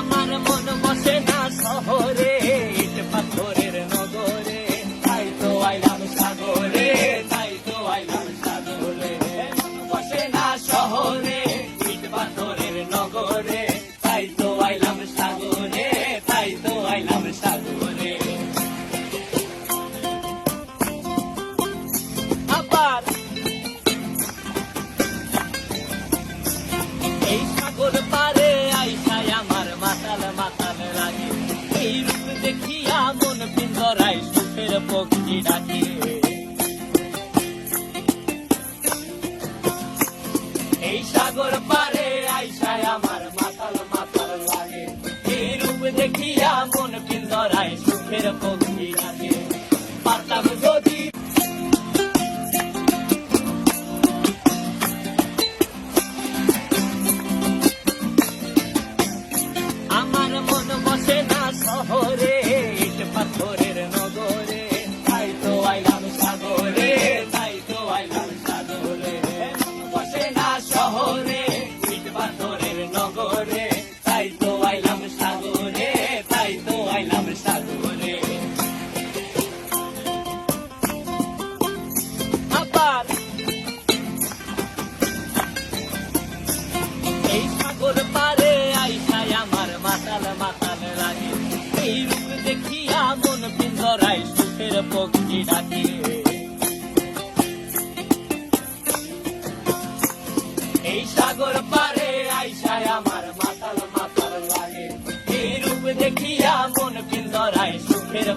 I'm on amar amor অগ্নি ডাকে এই সাগর পারে আইসায় আমার মাতাল মাতাল লাগে। এই রূপ দেখিয়া মন পিন্দরায় সুখের অগ্নি ডাকে পারতাম যদি এই রূপ দেখিয়া মন পিঞ্জরায় সুখের পক্ষী ডাকে। এই সাগর পারে আইসায় আমার মাতাল মাতাল লাগে। এই রূপ দেখিয়া মন পিঞ্জরায় সুখের